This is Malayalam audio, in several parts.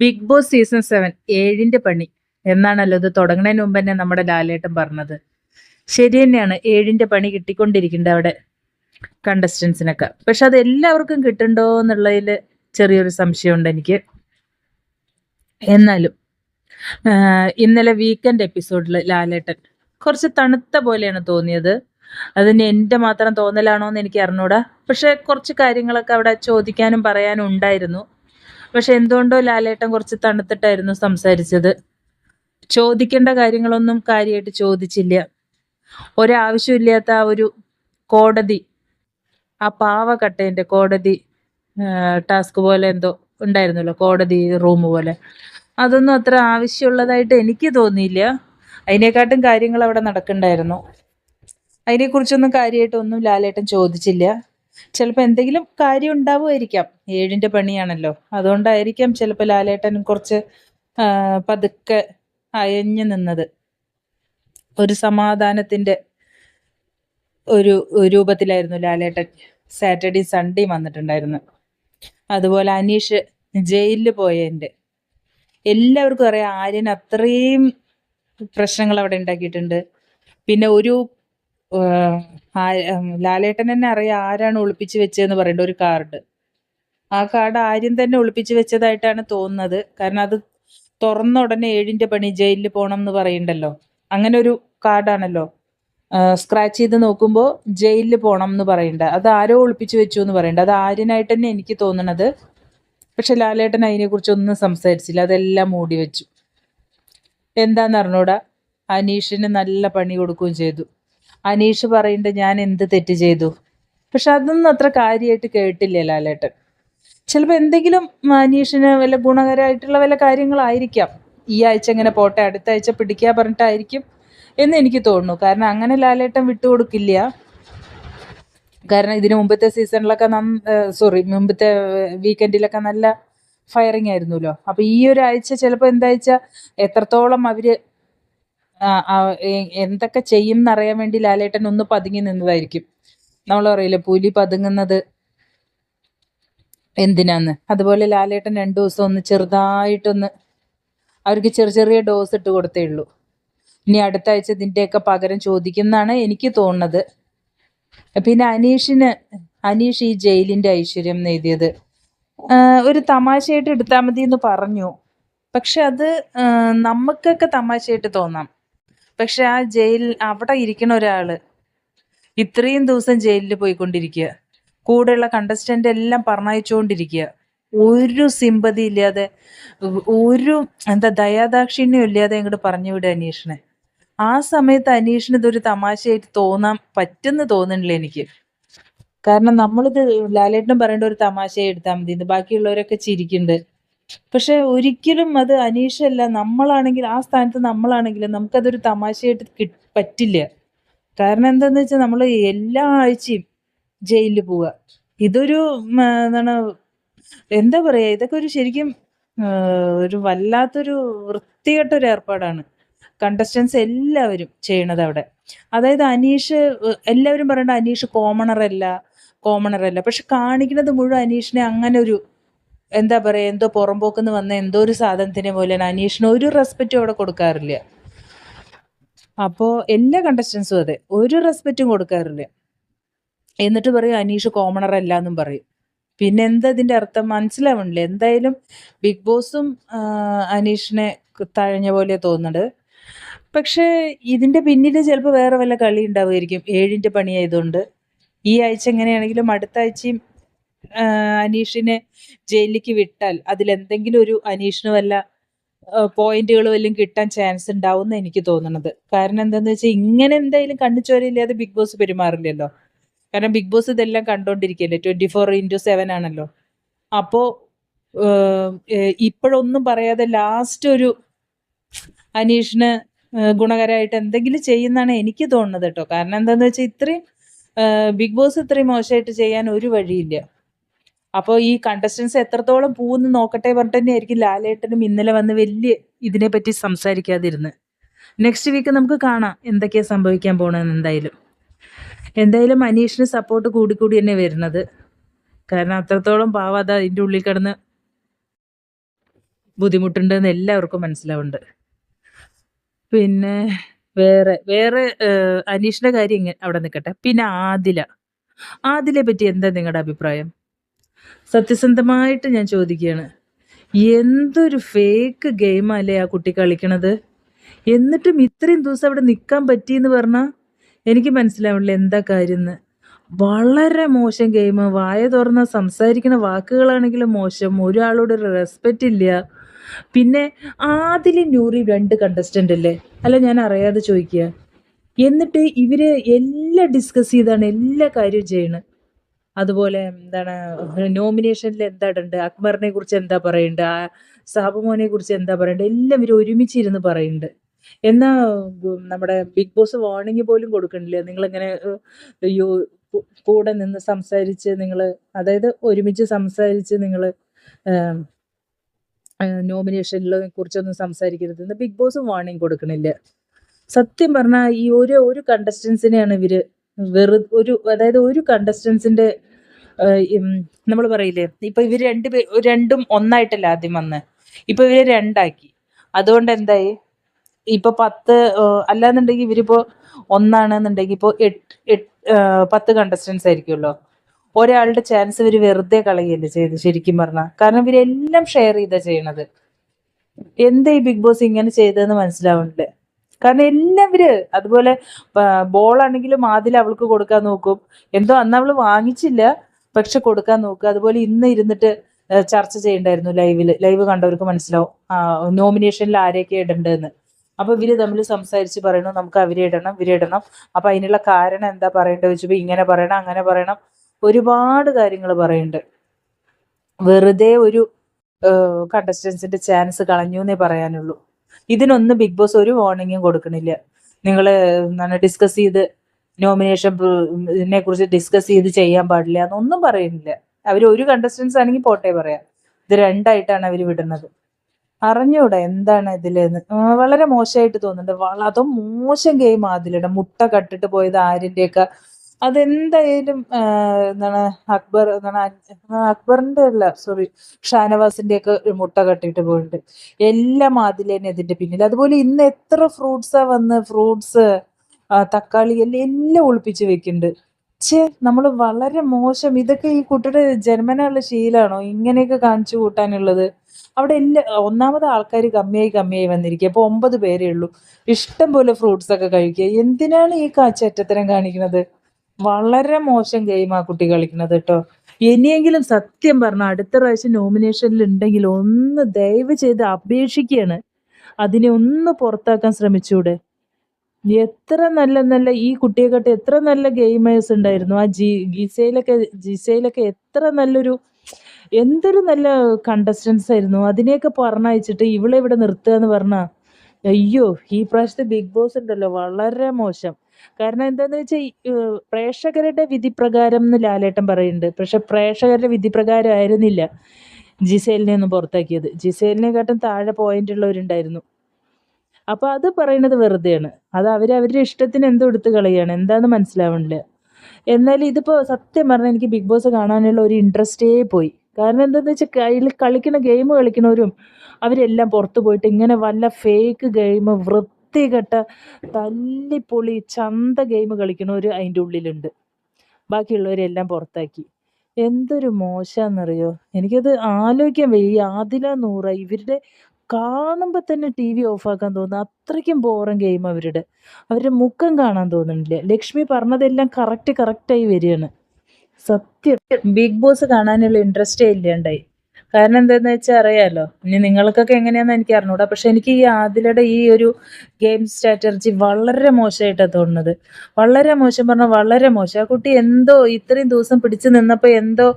ബിഗ് ബോസ് സീസൺ സെവൻ ഏഴിന്റെ പണി എന്നാണല്ലോ ഇത് തുടങ്ങുന്നതിന് മുമ്പ് തന്നെ നമ്മുടെ ലാലേട്ടൻ പറഞ്ഞത്. ശരി തന്നെയാണ്. ഏഴിന്റെ പണി കിട്ടിക്കൊണ്ടിരിക്കുന്നുണ്ട് അവിടെ കണ്ടസ്റ്റൻസിനൊക്കെ പക്ഷെ അത് എല്ലാവർക്കും കിട്ടുന്നുണ്ടോ എന്നുള്ളതിൽ ചെറിയൊരു സംശയമുണ്ട് എനിക്ക്. എന്നാലും ഇന്നലെ വീക്കെൻഡ് എപ്പിസോഡിൽ ലാലേട്ടൻ കുറച്ച് തണുത്ത പോലെയാണ് തോന്നിയത്. അതിന് എന്റെ മാത്രം തോന്നലാണോ എന്ന് എനിക്ക് അറിഞ്ഞൂടാ. പക്ഷെ കുറച്ച് കാര്യങ്ങളൊക്കെ അവിടെ ചോദിക്കാനും പറയാനും ഉണ്ടായിരുന്നു. പക്ഷെ എന്തുകൊണ്ടോ ലാലേട്ടൻ കുറച്ച് തണുത്തിട്ടായിരുന്നു സംസാരിച്ചത്. ചോദിക്കേണ്ട കാര്യങ്ങളൊന്നും കാര്യമായിട്ട് ചോദിച്ചില്ല. ഒരാവശ്യമില്ലാത്ത ആ ഒരു കോടതി ആ പാവക്കട്ടേന്റെ കോടതി ടാസ്ക് പോലെ എന്തോ ഉണ്ടായിരുന്നല്ലോ കോടതി റൂം പോലെ. അതൊന്നും അത്ര ആവശ്യമുള്ളതായിട്ട് എനിക്ക് തോന്നിയില്ല. അതിനെക്കാട്ടും കാര്യങ്ങൾ അവിടെ നടക്കണ്ടായിരുന്നു. അതിനെക്കുറിച്ചൊന്നും കാര്യമായിട്ടൊന്നും ലാലേട്ടൻ ചോദിച്ചില്ല. ചിലപ്പോൾ എന്തെങ്കിലും കാര്യം ഉണ്ടാവുമായിരിക്കാം. ഏഴിന്റെ പണിയാണല്ലോ. അതുകൊണ്ടായിരിക്കാം ചിലപ്പോൾ ലാലേട്ടനും കുറച്ച് പതുക്കെ അയഞ്ഞു നിന്നത്. ഒരു സമാധാനത്തിന്റെ ഒരു രൂപത്തിലായിരുന്നു ലാലേട്ടൻ സാറ്റർഡേ സൺഡേയും വന്നിട്ടുണ്ടായിരുന്നു അതുപോലെ അനീഷ് ജയിലിൽ പോയതിന്റെ എല്ലാവർക്കും അറിയാം ആര്യൻ അത്രയും പ്രശ്നങ്ങൾ അവിടെ ഉണ്ടാക്കിയിട്ടുണ്ട്. പിന്നെ ഒരു ലാലേട്ടൻ തന്നെ അറിയാം ആരാണ് ഒളിപ്പിച്ച് വെച്ചതെന്ന് പറയേണ്ട ഒരു കാർഡ് ആ കാർഡ് ആര്യൻ തന്നെ ഒളിപ്പിച്ച് വെച്ചതായിട്ടാണ് തോന്നുന്നത്. കാരണം അത് തുറന്ന ഉടനെ ഏഴിന്റെ പണി ജയിലിൽ പോകണം എന്ന് പറയണ്ടല്ലോ. അങ്ങനെ ഒരു കാർഡാണല്ലോ സ്ക്രാച്ച് ചെയ്ത് നോക്കുമ്പോൾ ജയിലിൽ പോകണം എന്ന് പറയണ്ട. അത് ആരോ ഒളിപ്പിച്ച് വെച്ചു എന്ന് പറയണ്ട. അത് ആര്യനായിട്ട് തന്നെ എനിക്ക് തോന്നണത്. പക്ഷെ ലാലേട്ടൻ അതിനെക്കുറിച്ച് ഒന്നും സംസാരിച്ചില്ല. അതെല്ലാം മൂടി വെച്ചു. എന്താന്ന് അറിഞ്ഞൂടാ? അനീഷിന് നല്ല പണി കൊടുക്കുകയും ചെയ്തു. അനീഷ് പറയുന്നുണ്ട് ഞാൻ എന്ത് തെറ്റ് ചെയ്തു? പക്ഷെ അതൊന്നും അത്ര കാര്യമായിട്ട് കേട്ടില്ല ലാലേട്ടൻ. ചിലപ്പോൾ എന്തെങ്കിലും അനീഷിന് വല്ല ഗുണകരമായിട്ടുള്ള വല്ല കാര്യങ്ങളായിരിക്കാം. ഈ ആഴ്ച ഇങ്ങനെ പോട്ടെ അടുത്ത ആഴ്ച പിടിക്കുക പറഞ്ഞിട്ടായിരിക്കും എന്ന് എനിക്ക് തോന്നുന്നു. കാരണം അങ്ങനെ ലാലേട്ടൻ വിട്ടുകൊടുക്കില്ല. കാരണം ഇതിന് മുമ്പത്തെ സീസണിലൊക്കെ സോറി മുമ്പത്തെ വീക്കെൻഡിലൊക്കെ നല്ല ഫയറിങ് ആയിരുന്നല്ലോ. അപ്പൊ ഈ ഒരാഴ്ച ആഴ്ച എന്താ വെച്ചാൽ എത്രത്തോളം എ- എന്തൊക്കെ ചെയ്യും എന്നറിയാൻ വേണ്ടി ലാലേട്ടൻ ഒന്ന് പതുങ്ങി നിന്നതായിരിക്കും. നമ്മൾ അറിയില്ല പുലി പതുങ്ങുന്നത് എന്തിനാന്ന്? അതുപോലെ ലാലേട്ടൻ രണ്ടു ദിവസം ഒന്ന് ചെറുതായിട്ടൊന്ന് അവർക്ക് ചെറിയ ചെറിയ ഡോസ് ഇട്ട് കൊടുത്തേ ഉള്ളൂ. ഇനി അടുത്ത ആഴ്ച ഇതിന്റെയൊക്കെ പകരം ചോദിക്കുന്നതാണ് എനിക്ക് തോന്നുന്നത്. പിന്നെ അനീഷിന് അനീഷ് ഈ ജയിലിന്റെ ഐശ്വര്യം എഴുതിയത്. ഒരു തമാശയായിട്ട് എടുത്താൽ മതി എന്ന് പറഞ്ഞു. പക്ഷെ അത് നമുക്കൊക്കെ തമാശയായിട്ട് തോന്നാം. പക്ഷെ ആ ജയിലിൽ അവിടെ ഇരിക്കണ ഒരാൾ ഇത്രയും ദിവസം ജയിലിൽ പോയിക്കൊണ്ടിരിക്കുക. കൂടെയുള്ള കണ്ടസ്റ്റന്റ് എല്ലാം പറഞ്ഞയച്ചുകൊണ്ടിരിക്കുക. ഒരു സിമ്പതി ഇല്ലാതെ ഒരു എന്താ ദയാദാക്ഷിണ്യം ഇല്ലാതെ ഇങ്ങോട്ട് പറഞ്ഞു വിടുക അനീഷിനെ. ആ സമയത്ത് അനീഷിന് ഇതൊരു തമാശയായിട്ട് തോന്നാൻ പറ്റുന്ന തോന്നുന്നില്ല എനിക്ക്. കാരണം നമ്മളിത് ലാലേട്ടനും പറയേണ്ട ഒരു തമാശയായി എടുത്താൽ മതി. ഇത് ബാക്കിയുള്ളവരൊക്കെ ചിരിക്കുന്നുണ്ട്. പക്ഷെ ഒരിക്കലും അത് അനീഷല്ല നമ്മളാണെങ്കിൽ ആ സ്ഥാനത്ത് നമ്മളാണെങ്കിലും നമുക്കതൊരു തമാശയായിട്ട് പറ്റില്ല. കാരണം എന്താന്ന് വെച്ചാൽ നമ്മൾ എല്ലാ ആഴ്ചയും ജയിലിൽ പോവുക ഇതൊരു എന്താണ് എന്താ പറയാ ഇതൊക്കെ ഒരു ശരിക്കും ഒരു വല്ലാത്തൊരു വൃത്തികെട്ട ഒരു ഏർപ്പാടാണ്. കണ്ടസ്റ്റൻസ് എല്ലാവരും ചെയ്യണത് അവിടെ. അതായത് അനീഷ് എല്ലാവരും പറയേണ്ട അനീഷ് കോമണറല്ല കോമണറല്ല പക്ഷെ കാണിക്കുന്നത് മുഴുവൻ അനീഷിനെ അങ്ങനെ ഒരു എന്താ പറയുക എന്തോ പുറമ്പോക്കുന്ന് വന്ന എന്തോ ഒരു സാധനത്തിനെ പോലെയാണ് അനീഷിന് ഒരു റെസ്പെക്റ്റും അവിടെ കൊടുക്കാറില്ല. അപ്പോൾ എല്ലാ കണ്ടസ്റ്റൻസും അതെ ഒരു റെസ്പെക്റ്റും കൊടുക്കാറില്ല. എന്നിട്ട് പറയും അനീഷ് കോമണർ അല്ല എന്നും പറയും. പിന്നെ എന്താ ഇതിന്റെ അർത്ഥം? മനസ്സിലാവണില്ല. എന്തായാലും ബിഗ് ബോസും അനീഷിനെ തഴഞ്ഞ പോലെ തോന്നുന്നുണ്ട് പക്ഷേ ഇതിന്റെ പിന്നിൽ ചിലപ്പോൾ വേറെ വല്ല കളി ഉണ്ടാവുമായിരിക്കും. ഏഴിന്റെ പണിയായതുകൊണ്ട് ഈ ആഴ്ച എങ്ങനെയാണെങ്കിലും അടുത്ത ആഴ്ചയും അനീഷിനെ ജയിലിലേക്ക് വിട്ടാൽ അതിലെന്തെങ്കിലും ഒരു അനീഷിന് വല്ല പോയിന്റുകൾ വല്ലതും കിട്ടാൻ ചാൻസ് ഉണ്ടാവും എനിക്ക് തോന്നുന്നത് കാരണം എന്താന്ന് വെച്ചാൽ ഇങ്ങനെ എന്തായാലും കണ്ണുചോരയില്ലാതെ ബിഗ് ബോസ് പെരുമാറില്ലല്ലോ. കാരണം ബിഗ് ബോസ് ഇതെല്ലാം കണ്ടോണ്ടിരിക്കല്ലേ? ട്വന്റി ഫോർ ഇന്റു സെവൻ ആണല്ലോ. അപ്പോ ഇപ്പോഴൊന്നും പറയാതെ ലാസ്റ്റ് ഒരു അനീഷിന് ഗുണകരമായിട്ട് എന്തെങ്കിലും ചെയ്യുന്നതാണ് എനിക്ക് തോന്നുന്നത് കേട്ടോ. കാരണം എന്താന്ന് വെച്ചാൽ ഇത്രയും ബിഗ് ബോസ് ഇത്രയും മോശമായിട്ട് ചെയ്യാൻ ഒരു വഴിയില്ല. അപ്പോൾ ഈ കണ്ടസ്റ്റൻസ് എത്രത്തോളം പോകുന്നു നോക്കട്ടെ പറഞ്ഞിട്ട് തന്നെയായിരിക്കും ലാലേട്ടനും ഇന്നലെ വന്ന് വലിയ ഇതിനെപ്പറ്റി സംസാരിക്കാതിരുന്ന് നെക്സ്റ്റ് വീക്ക് നമുക്ക് കാണാം എന്തൊക്കെയാ സംഭവിക്കാൻ പോണെന്ന് എന്തായാലും എന്തായാലും അനീഷിന് സപ്പോർട്ട് കൂടിക്കൂടി തന്നെ വരുന്നത് കാരണം അത്രത്തോളം പാവാത അതിന്റെ ഉള്ളിൽ കിടന്ന് ബുദ്ധിമുട്ടുണ്ടെന്ന് എല്ലാവർക്കും മനസ്സിലാവുന്നുണ്ട്. പിന്നെ വേറെ വേറെ അനീഷിന്റെ കാര്യം അവിടെ നിൽക്കട്ടെ പിന്നെ ആദില. ആദിലെ പറ്റി എന്താ നിങ്ങളുടെ അഭിപ്രായം? സത്യസന്ധമായിട്ട് ഞാൻ ചോദിക്കുകയാണ്. എന്തൊരു ഫേക്ക് ഗെയിം അല്ലേ ആ കുട്ടി കളിക്കണത്. എന്നിട്ടും ഇത്രയും ദിവസം അവിടെ നിൽക്കാൻ പറ്റിയെന്ന് പറഞ്ഞാൽ എനിക്ക് മനസ്സിലാവില്ല എന്താ കാര്യം വളരെ മോശം ഗെയിം. വായ തുറന്ന സംസാരിക്കുന്ന വാക്കുകളാണെങ്കിലും മോശം. ഒരാളോട് ഒരു റെസ്പെക്റ്റ് ഇല്ല. പിന്നെ ആദിലി നൂറി രണ്ട് കണ്ടസ്റ്റന്റ് അല്ലേ? അല്ല ഞാൻ അറിയാതെ ചോദിക്കുക എന്നിട്ട് ഇവർ എല്ലാം ഡിസ്കസ് ചെയ്താണ് എല്ലാ കാര്യവും ചെയ്യണ്. അതുപോലെ എന്താണ് നോമിനേഷനിൽ എന്താ ഇടണ്ട് അക്ബറിനെ കുറിച്ച് എന്താ പറയുന്നുണ്ട് ആ സാബുമോനെ കുറിച്ച് എന്താ പറയുന്നുണ്ട് എല്ലാം ഒരുമിച്ച് ഒരുമിച്ചിരുന്ന് പറയുന്നുണ്ട് എന്നാ നമ്മുടെ ബിഗ് ബോസ് വാർണിംഗ് പോലും കൊടുക്കണില്ല. നിങ്ങളിങ്ങനെ അയ്യോ കൂടെ നിന്ന് സംസാരിച്ച് നിങ്ങൾ അതായത് ഒരുമിച്ച് സംസാരിച്ച് നിങ്ങൾ നോമിനേഷനിലെ കുറിച്ചൊന്നും സംസാരിക്കരുത് ബിഗ് ബോസ് വാർണിംഗ് കൊടുക്കണില്ല. സത്യം പറഞ്ഞാൽ ഈ ഒരു ഒരു കണ്ടസ്റ്റൻസിനെയാണ് ഇവർ വെറു ഒരു അതായത് ഒരു കണ്ടസ്റ്റൻസിന്റെ നമ്മൾ പറയില്ലേ ഇപ്പൊ 2 പേ 2ഉം ഒന്നായിട്ടല്ലേ ആദ്യം വന്ന് ഇപ്പൊ ഇവരെ രണ്ടാക്കി അതുകൊണ്ട് എന്തായി? ഇപ്പൊ 10 ഏഹ്, അല്ലാന്നുണ്ടെങ്കി ഇവരിപ്പോ ഒന്നാണെന്നുണ്ടെങ്കി ഇപ്പൊ എട്ട് 10 കണ്ടസ്റ്റന്റ്സ് ആയിരിക്കുമല്ലോ. ഒരാളുടെ ചാൻസ് ഇവർ വെറുതെ കളയല്ലേ ചെയ്ത് ശരിക്കും പറഞ്ഞാൽ കാരണം ഇവരെല്ലാം ഷെയർ ചെയ്താ ചെയ്യണത്. എന്താ ഈ ബിഗ് ബോസ് ഇങ്ങനെ ചെയ്തതെന്ന് മനസ്സിലാവണില്ല. കാരണം എല്ലാവര് അതുപോലെ ബോളാണെങ്കിലും ആദ്യം അവൾക്ക് കൊടുക്കാൻ നോക്കും. എന്തോ അന്ന് അവൾ വാങ്ങിച്ചില്ല. പക്ഷെ കൊടുക്കാൻ നോക്കുക അതുപോലെ ഇന്ന് ഇരുന്നിട്ട് ചർച്ച ചെയ്യണ്ടായിരുന്നു ലൈവിൽ ലൈവ് കണ്ടവർക്ക് മനസ്സിലാവും. നോമിനേഷനിൽ ആരെയൊക്കെ ഇടണ്ടെന്ന് അപ്പൊ ഇവർ തമ്മിൽ സംസാരിച്ച് പറയണു നമുക്ക് അവരെ ഇടണം ഇവരെ ഇടണം. അപ്പൊ അതിനുള്ള കാരണം എന്താ പറയേണ്ടത് വെച്ചപ്പോ ഇങ്ങനെ പറയണം അങ്ങനെ പറയണം. ഒരുപാട് കാര്യങ്ങൾ പറയുന്നുണ്ട് വെറുതെ ഒരു കണ്ടസ്റ്റൻസിന്റെ ചാൻസ് കളഞ്ഞു എന്നേ പറയാനുള്ളൂ. ഇതിനൊന്നും ബിഗ് ബോസ് ഒരു വാർണിംഗും കൊടുക്കണില്ല. നിങ്ങൾ ഡിസ്കസ് ചെയ്ത് നോമിനേഷൻ ഇതിനെ കുറിച്ച് ഡിസ്കസ് ചെയ്ത് ചെയ്യാൻ പാടില്ല എന്നൊന്നും പറയുന്നില്ല. അവർ ഒരു കണ്ടസ്റ്റൻസ് ആണെങ്കിൽ പോട്ടെ പറയാം. ഇത് 2 ആയിട്ടാണ് അവർ വിടുന്നത്. അറിഞ്ഞൂടെ എന്താണ് ഇതിലെന്ന്. വളരെ മോശമായിട്ട് തോന്നുന്നുണ്ട്. അതും മോശം ഗെയിം ആദിലയുടെ. മുട്ട കട്ടിട്ട് പോയത് ആര്യന്റെയൊക്കെ അതെന്തായാലും എന്താണ് അക്ബർ എന്താണ് അക്ബറിന്റെ അല്ല സോറി ഷാനവാസിന്റെ ഷാനവാസിന്റെയൊക്കെ മുട്ട കട്ടിയിട്ട് പോയിട്ടുണ്ട്. എല്ലാം അതിലേനെ ഇതിന്റെ പിന്നിൽ. അതുപോലെ ഇന്ന് എത്ര ഫ്രൂട്ട്സാ വന്ന് ഫ്രൂട്ട്സ് തക്കാളി എല്ലാം എല്ലാം ഒളിപ്പിച്ച് വെക്കുന്നുണ്ട്. ഛേ! നമ്മൾ വളരെ മോശം. ഇതൊക്കെ ഈ കുട്ടിയുടെ ജന്മനുള്ള ശീലാണോ? ഇങ്ങനെയൊക്കെ കാണിച്ചു കൂട്ടാനുള്ളത്. അവിടെ എല്ലാ ഒന്നാമത് ആൾക്കാർ കമ്മിയായി കമ്മിയായി വന്നിരിക്കുക അപ്പോൾ ഒമ്പത് പേരേ ഉള്ളൂ. ഇഷ്ടം പോലെ ഫ്രൂട്ട്സ് ഒക്കെ കഴിക്കുക എന്തിനാണ് ഈ കാ ചെറ്റത്തരം കാണിക്കണത്? വളരെ മോശം ഗെയിമാ ആ കുട്ടി കളിക്കുന്നത് കേട്ടോ ഇനിയെങ്കിലും സത്യം പറഞ്ഞ അടുത്ത പ്രാവശ്യം നോമിനേഷനിൽ ഉണ്ടെങ്കിൽ ഒന്ന് ദയവ് ചെയ്ത് അപേക്ഷിക്കുകയാണ്. അതിനെ ഒന്ന് പുറത്താക്കാൻ ശ്രമിച്ചൂടെ? എത്ര നല്ല നല്ല ഈ കുട്ടിയെക്കാട്ട് എത്ര നല്ല ഗെയിമേഴ്സ് ഉണ്ടായിരുന്നു. ആ ജി ഗിസയിലൊക്കെ ജിസയിലൊക്കെ എത്ര നല്ലൊരു എന്തൊരു നല്ല കണ്ടസ്റ്റൻസ് ആയിരുന്നു. അതിനെയൊക്കെ പറഞ്ഞയച്ചിട്ട് ഇവളെ ഇവിടെ നിർത്തുക എന്ന് പറഞ്ഞാ അയ്യോ! ഈ പ്രാവശ്യത്തെ ബിഗ് ബോസ് ഉണ്ടല്ലോ വളരെ മോശം. കാരണം എന്താന്ന് വെച്ചാൽ പ്രേക്ഷകരുടെ വിധി പ്രേക്ഷകരുടെ വിധിപ്രകാരംന്ന് ലാലേട്ടൻ പറയുന്നുണ്ട്. പക്ഷെ പ്രേക്ഷകരുടെ വിധിപ്രകാരം ആയിരുന്നില്ല ജിസേലിനെ ഒന്നും പുറത്താക്കിയത്. ജിസേലിനെക്കാട്ടും താഴെ പോയിന്റ് ഉള്ളവരുണ്ടായിരുന്നു. അപ്പോൾ അത് പറയുന്നത് വെറുതെയാണ്. അത് അവർ അവരുടെ ഇഷ്ടത്തിന് എന്തോ എടുത്ത് കളയാണ്. എന്താന്ന് മനസ്സിലാവണില്ല. എന്നാലും ഇതിപ്പോ സത്യം പറഞ്ഞാൽ എനിക്ക് ബിഗ് ബോസ് കാണാനുള്ള ഒരു ഇൻട്രസ്റ്റേ പോയി. കാരണം എന്താന്ന് വെച്ചാൽ കയ്യിൽ കളിക്കുന്ന ഗെയിം കളിക്കുന്നവരും അവരെല്ലാം പുറത്ത് പോയിട്ട് ഇങ്ങനെ വല്ല ഫേക്ക് ഗെയിം വൃത്തികെട്ട തല്ലിപ്പൊളി ചന്ത ഗെയിം കളിക്കണവർ അതിന്റെ ഉള്ളിലുണ്ട്. ബാക്കിയുള്ളവരെല്ലാം പുറത്താക്കി. എന്തൊരു മോശമെന്നറിയോ എനിക്കത് ആലോചിക്കാൻ വയ്യ. ആദില, നൂറ ഇവരുടെ കാണുമ്പോൾ തന്നെ ടി വി ഓഫാക്കാൻ തോന്നുന്നു അത്രയ്ക്കും ബോറം ഗെയിം അവരുടെ. അവരുടെ മുഖം കാണാൻ തോന്നുന്നില്ല ലക്ഷ്മി പറഞ്ഞതെല്ലാം കറക്റ്റ് കറക്റ്റായി വരികയാണ്. സത്യം. ബിഗ് ബോസ് കാണാനുള്ള ഇൻട്രസ്റ്റേ ഇല്ലാണ്ടായി. കാരണം എന്താന്ന് വെച്ചാൽ അറിയാലോ. ഇനി നിങ്ങൾക്കൊക്കെ എങ്ങനെയാണെന്ന് എനിക്ക് അറിഞ്ഞൂടാ. പക്ഷെ എനിക്ക് ഈ ആദിലയുടെ ഈ ഒരു ഗെയിം സ്ട്രാറ്റജി വളരെ മോശമായിട്ടാണ് തോന്നുന്നത്. വളരെ മോശം പറഞ്ഞാൽ വളരെ മോശം. ആ കുട്ടി എന്തോ ഇത്രയും ദിവസം പിടിച്ചു എന്തോ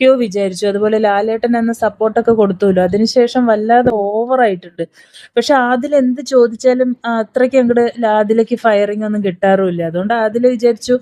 ക്യൂ വിചാരിച്ചു. അതുപോലെ ലാലേട്ടൻ എന്ന സപ്പോർട്ടൊക്കെ കൊടുത്തുല്ലോ അതിനുശേഷം വല്ലാതെ ഓവറായിട്ടുണ്ട്. പക്ഷെ ആദില എന്ത് ചോദിച്ചാലും അത്രയ്ക്ക് അങ്ങോട്ട് ആദിലയ്ക്ക് ഫയറിംഗ് ഒന്നും കിട്ടാറുമില്ല. അതുകൊണ്ട് ആദില വിചാരിച്ചു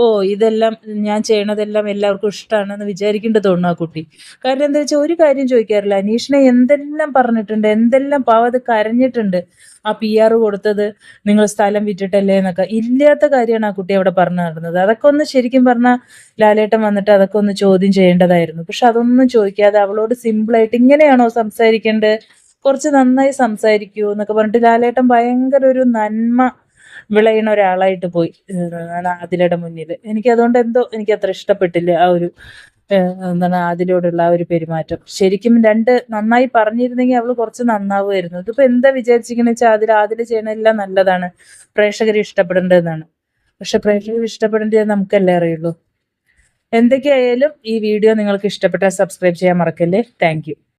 ഓ ഇതെല്ലാം ഞാൻ ചെയ്യണതെല്ലാം എല്ലാവർക്കും ഇഷ്ടമാണെന്ന് വിചാരിക്കേണ്ടത് തോന്നുന്നു ആ കുട്ടി. കാരണം എന്താ വെച്ചാൽ ഒരു കാര്യം ചോദിക്കാറില്ല. അനീഷിനെ എന്തെല്ലാം പറഞ്ഞിട്ടുണ്ട്. എന്തെല്ലാം പാവത് കരഞ്ഞിട്ടുണ്ട്. ആ പി ആർ കൊടുത്തത് നിങ്ങൾ സ്ഥലം വിറ്റിട്ടല്ലേ എന്നൊക്കെ. ഇല്ലാത്ത കാര്യമാണ് ആ കുട്ടി അവിടെ പറഞ്ഞു നടന്നത്. അതൊക്കെ ഒന്ന് ശരിക്കും പറഞ്ഞാൽ ലാലേട്ടൻ വന്നിട്ട് അതൊക്കെ ഒന്ന് ചോദ്യം ചെയ്യേണ്ടതായിരുന്നു. പക്ഷെ അതൊന്നും ചോദിക്കാതെ അവളോട് സിമ്പിളായിട്ട് ഇങ്ങനെയാണോ സംസാരിക്കേണ്ടത്? കുറച്ച് നന്നായി സംസാരിക്കൂ എന്നൊക്കെ പറഞ്ഞിട്ട് ലാലേട്ടൻ ഭയങ്കര ഒരു നന്മ വിളയണ ഒരാളായിട്ട് പോയി ആദിലയുടെ മുന്നിൽ എനിക്ക് അതുകൊണ്ട് എന്തോ എനിക്ക് അത്ര ഇഷ്ടപ്പെട്ടില്ല ആ ഒരു എന്താണ് ആദിലോടുള്ള ആ ഒരു പെരുമാറ്റം. ശരിക്കും രണ്ട് നന്നായി പറഞ്ഞിരുന്നെങ്കിൽ അവൾ കുറച്ച് നന്നാവുമായിരുന്നു. ഇതിപ്പോ എന്താ വിചാരിച്ചിരിക്കുന്ന വെച്ചാൽ അതിൽ ആദിൽ ചെയ്യണെല്ലാം നല്ലതാണ്. പ്രേക്ഷകർ ഇഷ്ടപ്പെടേണ്ടതെന്നാണ് പക്ഷെ പ്രേക്ഷകർ ഇഷ്ടപ്പെടേണ്ടത് നമുക്കല്ലേ അറിയുള്ളൂ. എന്തൊക്കെയായാലും ഈ വീഡിയോ നിങ്ങൾക്ക് ഇഷ്ടപ്പെട്ടാൽ സബ്സ്ക്രൈബ് ചെയ്യാൻ മറക്കല്ലേ? താങ്ക്